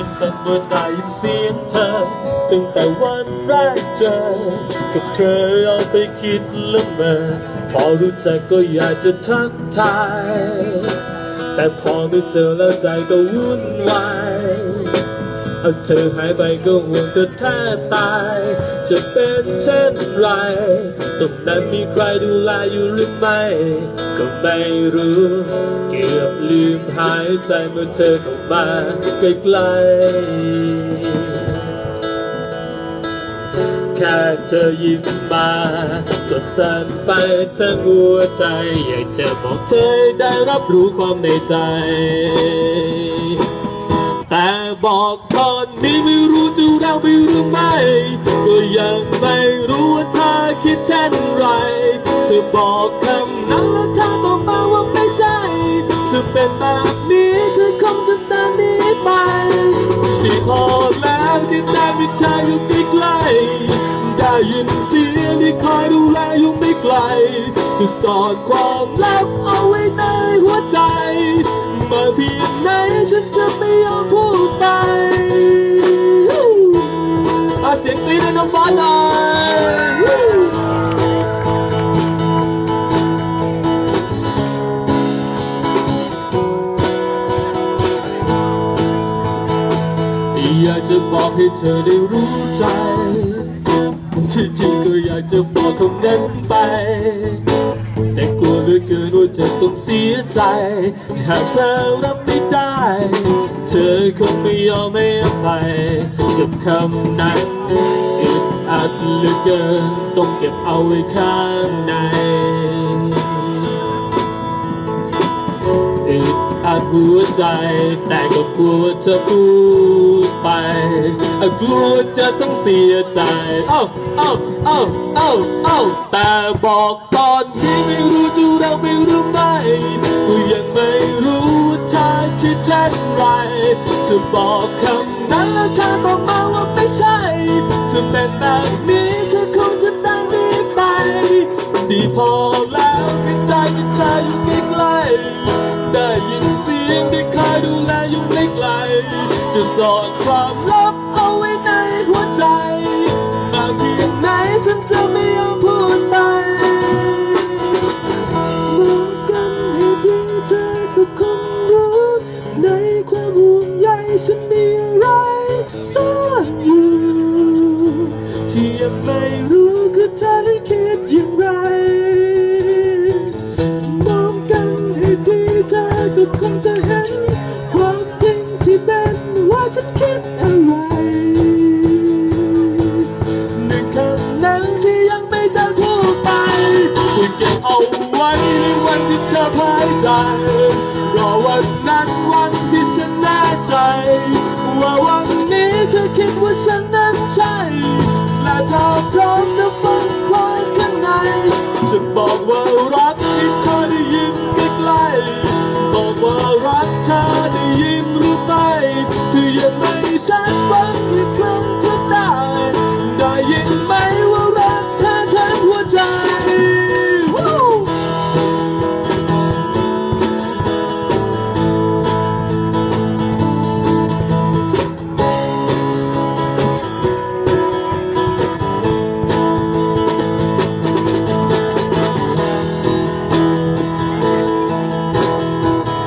ฉันสั่นเมื่อได้ยินเสียงเธอ ตั้งแต่วันแรกเจอก็เคยเอาไปคิดละเมอพอรู้จักก็อยากจะทักทาย แต่พอไม่เจอแล้วใจก็วุ่นวาย เอาเธอหายไปก็ห่วงเธอแทบตาย จะเป็นเช่นไรตรงนั้นมีใครดูแลอยู่หรือไม่ ก็ไม่รู้ เกือบลืมหายใจเมื่อเธอเข้ามาใกล้ๆแค่เธอยิ้มมา ก็สั่นไปทั้งหัวใจ อยากจะบอกเธอได้รับรู้ความในใจ บอกตอนนี้ไม่รู้จะเราไม่รู้ไหมก็ยังไม่รู้ว่าเธอคิดเช่นไร เธอบอกคำนั้นแล้วเธอบอกมาว่าไม่ใช่ เธอเป็นแบบนี้เธอคงจะเดินหนีไปที่พอแล้วที่ได้มีเธออยู่ใกล้ได้ยินเสียงที่คอยดูแลอยู่ไม่ไกล จะสอดความลับเอาไว้ อยากจะบอกให้เธอได้รู้ใจ ที่จริงก็อยากจะบอกคำนั้นไป แต่กลัวเหลือเกินว่าจะต้องเสียใจ หากเธอรับไม่ได้ เธอคงไม่ยอมให้อภัยกับคำนั้นอึดอัดเหลือเกินต้องเก็บเอาไว้ข้างในอึดอัดหัวใจ แต่ก็กลัวว่าเธอพูด ไปกลัวจะต้องเสียใจเอ้าเอ้าเอ้าเอ้าเอ้าแต่บอกตอนนี้ไม่รู้จะเราไม่รู้ไหมกูยังไม่รู้เธอคิดเช่นไรจะบอกคำนั้นแล้วเธอบอกมาว่าไม่ใช่จะเป็นแบบนี้ จะสอดความลับเอาไว้ในหัวใจมาเพียงไหนฉันจะไม่ยอมพูดไปมองกันให้ดีเธอก็คงรู้ในความห่วงใยฉันมีอะไรซ่อนอยู่ที่ยังไม่รู้ คิดอะคำนั้นที่ยังไม่เธอทั่ไปจะเก็บเอาไว้ในวันที่เธอพายใจ รอวันนั้นวันที่ฉันแน่ใจ ว่าวันนี้เธอคิดว่าฉันนั้นใช่และเธอ